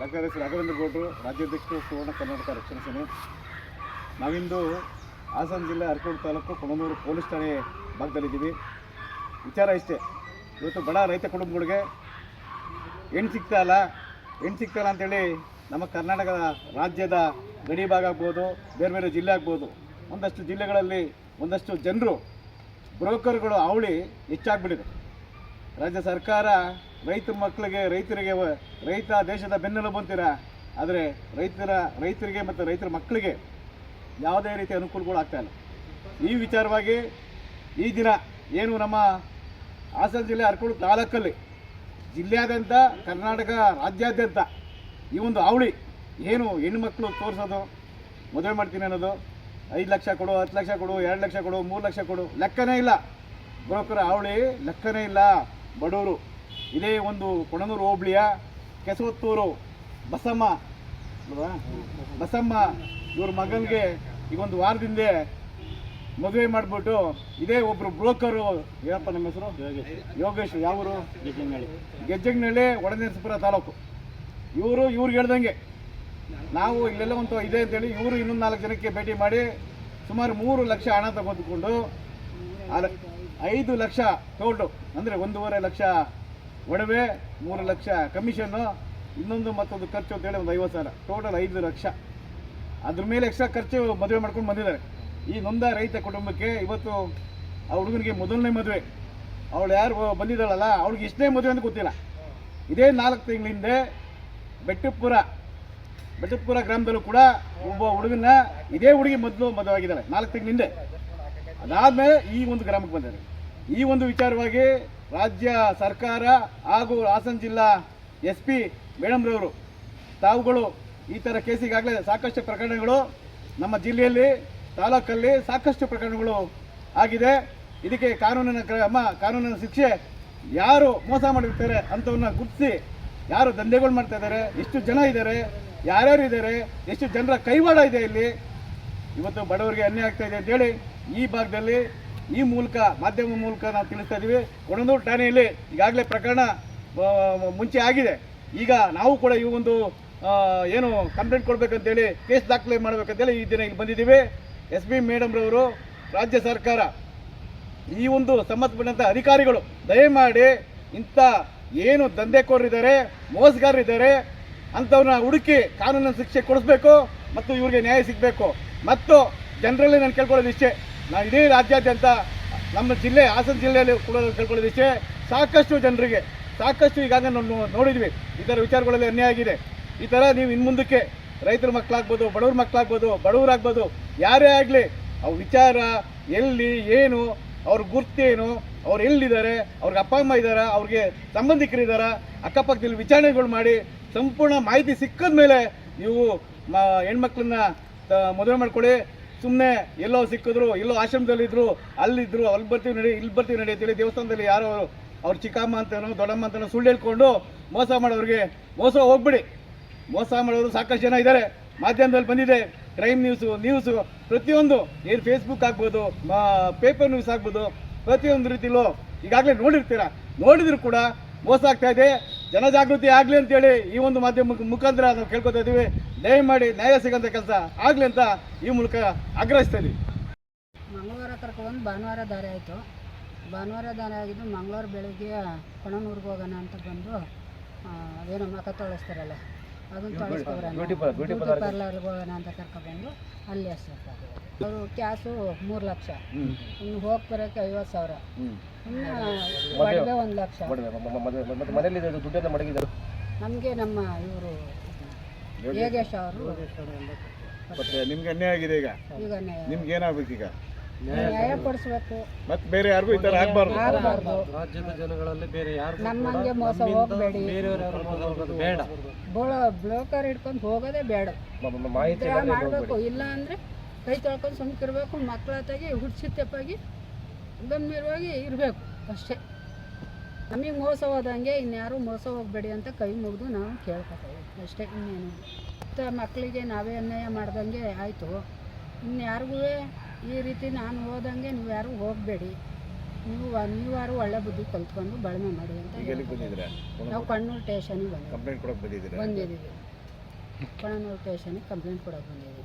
Doctor S Raghavendra ಗೌಡರು, ರಾಜ್ಯಾಧ್ಯಕ್ಷರು, ಸುವರ್ಣ ಕರ್ನಾಟಕ ರಕ್ಷಣಾ ಸೇನೆ. ನಾವಿಂದು ಹಾಸನ ಜಿಲ್ಲೆ ಅರಕೋಡು ತಾಲೂಕು ಕೊಣನೂರು ಪೊಲೀಸ್ ಠಾಣೆ ಭಾಗದಲ್ಲಿದ್ದೀವಿ. ವಿಚಾರ ಇಷ್ಟೇ, ಇವತ್ತು ಬಡ ರೈತ ಕುಟುಂಬಗಳಿಗೆ ಹೆಣ್ಣು ಸಿಗ್ತಾ ಇಲ್ಲ. ಹೆಣ್ಣು ಸಿಗ್ತಾ ಇಲ್ಲ ಅಂತೇಳಿ ನಮ್ಮ ಕರ್ನಾಟಕದ ರಾಜ್ಯದ ಗಡಿ ಭಾಗ ಆಗ್ಬೋದು, ಬೇರೆ ಬೇರೆ ಜಿಲ್ಲೆ ಆಗ್ಬೋದು, ಒಂದಷ್ಟು ಜಿಲ್ಲೆಗಳಲ್ಲಿ ಒಂದಷ್ಟು ಜನರು, ಬ್ರೋಕರ್ಗಳು, ಅವಳಿ ಹೆಚ್ಚಾಗ್ಬಿಟ್ಟಿದೆ. ರಾಜ್ಯ ಸರ್ಕಾರ ರೈತ ಮಕ್ಕಳಿಗೆ, ರೈತರಿಗೆ, ರೈತ ದೇಶದ ಬೆನ್ನೆಲುಬು ಅಂತೀರ? ಆದರೆ ರೈತರ, ರೈತರಿಗೆ ಮತ್ತು ರೈತರ ಮಕ್ಕಳಿಗೆ ಯಾವುದೇ ರೀತಿ ಅನುಕೂಲಗಳು ಆಗ್ತಾ ಇಲ್ಲ. ಈ ವಿಚಾರವಾಗಿ ಈ ದಿನ ಏನು ನಮ್ಮ ಹಾಸನ ಜಿಲ್ಲೆ ಅರಕೂರು ತಾಲೂಕಲ್ಲಿ ಜಿಲ್ಲೆಯಾದ್ಯಂತ, ಕರ್ನಾಟಕ ರಾಜ್ಯಾದ್ಯಂತ ಈ ಒಂದು ಅವಳಿ ಏನು ಹೆಣ್ಮಕ್ಳು ತೋರಿಸೋದು, ಮದುವೆ ಮಾಡ್ತೀನಿ ಅನ್ನೋದು, ಐದು ಲಕ್ಷ ಕೊಡು, ಹತ್ತು ಲಕ್ಷ ಕೊಡು, ಎರಡು ಲಕ್ಷ ಕೊಡು, ಮೂರು ಲಕ್ಷ ಕೊಡು, ಲೆಕ್ಕನೇ ಇಲ್ಲ. ಬ್ರೋಕರ್ ಅವಳಿ ಲೆಕ್ಕನೇ ಇಲ್ಲ. ಬಡವರು ಇದೇ ಒಂದು ಕೊಣನೂರು ಹೋಬಳಿಯ ಕೆಸವತ್ತೂರು ಬಸಮ್ಮ ಅಲ್ವಾ? ಬಸಮ್ಮ ಇವ್ರ ಮಗನಿಗೆ ಈಗ ಒಂದು ವಾರದಿಂದ ಮದುವೆ ಮಾಡಿಬಿಟ್ಟು ಇದೇ ಒಬ್ಬರು ಬ್ರೋಕರು. ಏನಪ್ಪ ನಮ್ಮ ಹೆಸರು? ಯೋಗೇಶ್. ಯಾವರು ಗೆಜ್ಜಂಗಳಿ ಗೆಜ್ಜಂಗಳಿ ಒಳನೇರಸಪುರ ತಾಲೂಕು. ಇವರು ಇವ್ರಿಗೆ ಹೇಳ್ದಂಗೆ. ನಾವು ಇಲ್ಲೆಲ್ಲ ಒಂದು ಇದೆ ಅಂತೇಳಿ ಇವರು ಇನ್ನೊಂದು ನಾಲ್ಕು ಜನಕ್ಕೆ ಭೇಟಿ ಮಾಡಿ ಸುಮಾರು ಮೂರು ಲಕ್ಷ ಹಣ ತಗೊಂಡುಕೊಂಡು ಐದು ಲಕ್ಷ ಟೋಟು ಅಂದರೆ ಒಂದೂವರೆ ಲಕ್ಷ ಒಡವೆ ಮೂರು ಲಕ್ಷ. ಕಮಿಷನ್ನು ಇನ್ನೊಂದು ಮತ್ತೊಂದು ಖರ್ಚು ಅಂತೇಳಿ ಒಂದು ಐವತ್ತು ಸಾವಿರ. ಟೋಟಲ್ ಐದು ಲಕ್ಷ. ಅದ್ರ ಮೇಲೆ ಎಕ್ಸ್ಟ್ರಾ ಖರ್ಚು ಮದುವೆ ಮಾಡ್ಕೊಂಡು ಬಂದಿದ್ದಾರೆ. ಈ ನೊಂದ ರೈತ ಕುಟುಂಬಕ್ಕೆ ಇವತ್ತು ಆ ಹುಡುಗನಿಗೆ ಮೊದಲನೇ ಮದುವೆ. ಅವಳು ಯಾರು ಬಂದಿದ್ದಾಳಲ್ಲ, ಅವಳಿಗೆ ಎಷ್ಟನೇ ಮದುವೆ ಅಂತ ಗೊತ್ತಿಲ್ಲ. ಇದೇ ನಾಲ್ಕು ತಿಂಗಳ ಹಿಂದೆ ಬೆಟ್ಟಪುರ ಬೆಟ್ಟಪುರ ಗ್ರಾಮದಲ್ಲೂ ಕೂಡ ಒಬ್ಬ ಹುಡುಗನ ಇದೇ ಹುಡುಗಿ ಮೊದಲು ಮದುವೆ ಆಗಿದ್ದಾಳೆ ನಾಲ್ಕು ತಿಂಗಳ ಹಿಂದೆ. ಅದಾದಮೇಲೆ ಈ ಒಂದು ಗ್ರಾಮಕ್ಕೆ ಬಂದಿದ್ದಾರೆ ಈ ಒಂದು ವಿಚಾರವಾಗಿ ರಾಜ್ಯ ಸರ್ಕಾರ ಹಾಗೂ ಹಾಸನ ಜಿಲ್ಲಾ ಎಸ್ ಪಿ ಮೇಡಮ್ರವರು, ತಾವುಗಳು ಈ ಥರ ಕೇಸಿಗಾಗಲೇ ಸಾಕಷ್ಟು ಪ್ರಕರಣಗಳು ನಮ್ಮ ಜಿಲ್ಲೆಯಲ್ಲಿ, ತಾಲೂಕಲ್ಲಿ ಸಾಕಷ್ಟು ಪ್ರಕರಣಗಳು ಆಗಿದೆ. ಇದಕ್ಕೆ ಕಾನೂನಿನ ಕ್ರಮ, ಕಾನೂನಿನ ಶಿಕ್ಷೆ ಯಾರು ಮೋಸ ಮಾಡಿರ್ತಾರೆ ಅಂಥವನ್ನ ಗುರುತಿಸಿ ಯಾರು ದಂಧೆಗಳು ಮಾಡ್ತಾ ಇದ್ದಾರೆ, ಎಷ್ಟು ಜನ ಇದ್ದಾರೆ, ಯಾರ್ಯಾರು ಇದ್ದಾರೆ, ಎಷ್ಟು ಜನರ ಕೈವಾಡ ಇದೆ ಇಲ್ಲಿ. ಇವತ್ತು ಬಡವರಿಗೆ ಅನ್ಯಾಯ ಆಗ್ತಾ ಇದೆ ಅಂತೇಳಿ ಈ ಭಾಗದಲ್ಲಿ ಈ ಮೂಲಕ ಮಾಧ್ಯಮ ಮೂಲಕ ನಾವು ತಿಳಿಸ್ತಾ ಇದ್ದೀವಿ ಕೊಣಂದೂರು ಠಾಣೆಯಲ್ಲಿ ಈಗಾಗಲೇ ಪ್ರಕರಣ ಮುಂಚೆ ಆಗಿದೆ. ಈಗ ನಾವು ಕೂಡ ಈ ಒಂದು ಏನು ಕಂಪ್ಲೇಂಟ್ ಕೊಡಬೇಕಂತೇಳಿ ಕೇಸ್ ದಾಖಲೆ ಮಾಡ್ಬೇಕಂತೇಳಿ ಈ ದಿನ ಇಲ್ಲಿ ಬಂದಿದ್ದೀವಿ. ಎಸ್ ಪಿ ಮೇಡಮ್ರವರು ರಾಜ್ಯ ಸರ್ಕಾರ, ಈ ಒಂದು ಸಂಬಂಧಪಟ್ಟಂಥ ಅಧಿಕಾರಿಗಳು ದಯಮಾಡಿ ಇಂಥ ಏನು ದಂಧೆಕೋರರಿದ್ದಾರೆ, ಮೋಸಗಾರರಿದ್ದಾರೆ, ಅಂಥವ್ರನ್ನ ಹುಡುಕಿ ಕಾನೂನಿನ ಶಿಕ್ಷೆ ಕೊಡಿಸ್ಬೇಕು ಮತ್ತು ಇವ್ರಿಗೆ ನ್ಯಾಯ ಸಿಗಬೇಕು. ಮತ್ತು ಜನರಲ್ಲಿ ನಾನು ಕೇಳ್ಕೊಳ್ಳೋದು ಇಷ್ಟೇ ನಾನು ಇಡೀ ರಾಜ್ಯಾದ್ಯಂತ ನಮ್ಮ ಜಿಲ್ಲೆ, ಹಾಸನ ಜಿಲ್ಲೆಯಲ್ಲಿ ಕೂಡ ಕೇಳ್ಕೊಳ್ಳೋದು ವಿಷಯ ಸಾಕಷ್ಟು ಜನರಿಗೆ, ಸಾಕಷ್ಟು ಈಗಾಗಲೇ ನೋಡಿದ್ವಿ. ಈ ಥರ ವಿಚಾರಗಳಲ್ಲಿ ಅನ್ಯಾಯ ಆಗಿದೆ. ಈ ಥರ ನೀವು ಇನ್ನು ಮುಂದಕ್ಕೆ ರೈತರ ಮಕ್ಕಳಾಗ್ಬೋದು, ಬಡವ್ರ ಮಕ್ಕಳಾಗ್ಬೋದು, ಬಡವರಾಗ್ಬೋದು, ಯಾರೇ ಆಗಲಿ ಅವ್ರ ವಿಚಾರ ಎಲ್ಲಿ, ಏನು, ಅವ್ರ ಗುರ್ತೇನು ಅವ್ರು ಎಲ್ಲಿದ್ದಾರೆ, ಅವ್ರಿಗೆ ಅಪ್ಪ, ಅಮ್ಮ ಇದ್ದಾರಾ, ಅವ್ರಿಗೆ ಸಂಬಂಧಿಕರಿದ್ದಾರ ಅಕ್ಕಪಕ್ಕದಲ್ಲಿ ವಿಚಾರಣೆಗಳು ಮಾಡಿ ಸಂಪೂರ್ಣ ಮಾಹಿತಿ ಸಿಕ್ಕದ ಮೇಲೆ ನೀವು ಹೆಣ್ಮಕ್ಳನ್ನ ಮದುವೆ ಮಾಡ್ಕೊಳ್ಳಿ. ಸುಮ್ಮನೆ ಎಲ್ಲೋ ಸಿಕ್ಕಿದ್ರು, ಎಲ್ಲೋ ಆಶ್ರಮದಲ್ಲಿದ್ದರು ಅಲ್ಲಿದ್ರು, ಅಲ್ಲಿ ಬರ್ತೀವಿ ನಡಿ, ಇಲ್ಲಿ ಬರ್ತೀವಿ ನಡಿ ಅಂತೇಳಿ ದೇವಸ್ಥಾನದಲ್ಲಿ ಯಾರೋ ಅವ್ರು ಚಿಕ್ಕಮ್ಮ ಅಂತನೋ, ದೊಡ್ಡಮ್ಮ ಅಂತನೋ ಸುಳ್ಳು ಹೇಳ್ಕೊಂಡು ಮೋಸ ಮಾಡೋರಿಗೆ, ಮೋಸ ಹೋಗ್ಬಿಡಿ. ಮೋಸ ಮಾಡೋರು ಸಾಕಷ್ಟು ಜನ ಇದ್ದಾರೆ. ಮಾಧ್ಯಮದಲ್ಲಿ ಬಂದಿದೆ ಕ್ರೈಮ್ ನ್ಯೂಸು ನ್ಯೂಸು ಪ್ರತಿಯೊಂದು. ಏನು ಫೇಸ್ಬುಕ್ ಆಗ್ಬೋದು ಪೇಪರ್ ನ್ಯೂಸ್ ಆಗ್ಬೋದು, ಪ್ರತಿಯೊಂದು ರೀತಿಲೂ ಈಗಾಗಲೇ ನೋಡಿರ್ತೀರ? ನೋಡಿದ್ರು ಕೂಡ ಮೋಸ ಆಗ್ತಾ ಇದೆ. ಜನಜಾಗೃತಿ ಆಗಲಿ ಅಂತೇಳಿ ಈ ಒಂದು ಮಾಧ್ಯಮ ಮುಖಾಂತರ ನಾವು ಕೇಳ್ಕೊತಾ ಇದ್ದೀವಿ. ದಯಮಾಡಿ ನ್ಯಾಯ ಸಿಗಂತ ಕೆಲಸ ಆಗಲಿ ಅಂತ ಈ ಮೂಲಕ ಆಗ್ರಹಿಸ್ತಾ ಇದ್ದೀವಿ ಮಂಗಳವಾರ ಕರ್ಕೊಂಡು ಭಾನುವಾರ ದಾರಿ ಆಯಿತು. ಭಾನುವಾರ ದಾರಿ ಆಗಿದ್ದು ಮಂಗಳವಾರ ಬೆಳಗ್ಗೆ ಕೊಣನೂರ್ಗೆ ಹೋಗೋಣ ಅಂತ ಬಂದು ಏನೋ ಮಕ ತೊಳಸ್ತಾರಲ್ಲ ಅದನ್ನು ತೊಳಸ್ಕೊಬ್ರೂಟಿ ಪಾರ್ಲರ್ಗೆ. ಹೋಗೋಣ ಅಂತ ಕರ್ಕೊಬಂದು ಅಲ್ಲಿ ಅಷ್ಟೇ ಅವರು ಕ್ಯಾಸು ಮೂರು ಲಕ್ಷ. ಇನ್ನು ಹೋಗಿ ಬರೋಕ್ಕೆ ಐವತ್ತು ಸಾವಿರ. ಇನ್ನು ಒಡವೆ ಒಂದು ಲಕ್ಷ. ನಮಗೆ ನಮ್ಮ ಇವರು ಯೋಗೇಶ್ ಅವರು. ಮತ್ತೆ ನಿಮ್ಗೆ ಅನ್ಯಾಯ ಆಗಿದೆ ಈಗ? ಈಗ ನ್ಯಾಯ- ನಿಮ್ಗೆ ಏನಾಗ್ಬೇಕು ಈಗ? ನ್ಯಾಯ ಕೊಡಿಸ್ಬೇಕು. ಮತ್ತೆ ಬೇರೆ ಯಾರಿಗೂ ಈ ತರ ಆಗಬಾರ್ದು. ಆಗಬಾರ್ದು. ರಾಜ್ಯದ ಜನಗಳಲ್ಲಿ ಬೇರೆ ಯಾರು ನಮ್ಮಂಗೆ ಮೋಸ ಹೋಗಬೇಡಿ. ಬೇಡ. ಬ್ಲೋಕರ್ ಹಿಡ್ಕೊಂಡು ಹೋಗೋದೇ ಬೇಡ. ಮಾಹಿತಿ ಮಾಡಬೇಕು. ಇಲ್ಲ ಅಂದ್ರೆ ಕೈ ತೊಳ್ಕೊಂಡು ಸುಮ್ಕಿರ್ಬೇಕು ಮಕ್ಕಳ ಹತ್ತಾಗಿ ಹುಡ್ಸಿತ್ತಪ್ಪಾಗಿ ಗಂಭೀರವಾಗಿ ಇರಬೇಕು ಅಷ್ಟೇ. ನಮಗೆ ಮೋಸ ಹೋದಂಗೆ ಇನ್ಯಾರು ಮೋಸ ಹೋಗಬೇಡಿ ಅಂತ ಕೈ ಮುಗಿದು ನಾವು ಕೇಳ್ಕೊತೀವಿ. ಅಷ್ಟೇ ಇನ್ನೇನು. ಮತ್ತು ಮಕ್ಕಳಿಗೆ ನಾವೇ ಅನ್ಯಾಯ ಮಾಡ್ದಂಗೆ ಆಯಿತು. ಇನ್ಯಾರಿಗೂ ಈ ರೀತಿ ನಾನು ಹೋದಂಗೆ ನೀವು ಯಾರು ಹೋಗಬೇಡಿ. ನೀವು ನೀವಾರು ಒಳ್ಳೆ ಬುದ್ಧಿ ಕಲ್ತ್ಕೊಂಡು ಬಳಮೆ ಮಾಡಿ ಅಂತ ನಾವು ಕಣ್ಣೂರು ಸ್ಟೇಷನಿಗೆ ಬಂದಿದ್ದೀವಿ. ಬಂದಿದ್ದೀವಿ. ಕಣ್ಣೂರು ಸ್ಟೇಷನಿಗೆ ಕಂಪ್ಲೇಂಟ್ ಕೊಡೋಕೆ ಬಂದಿದ್ದೀವಿ.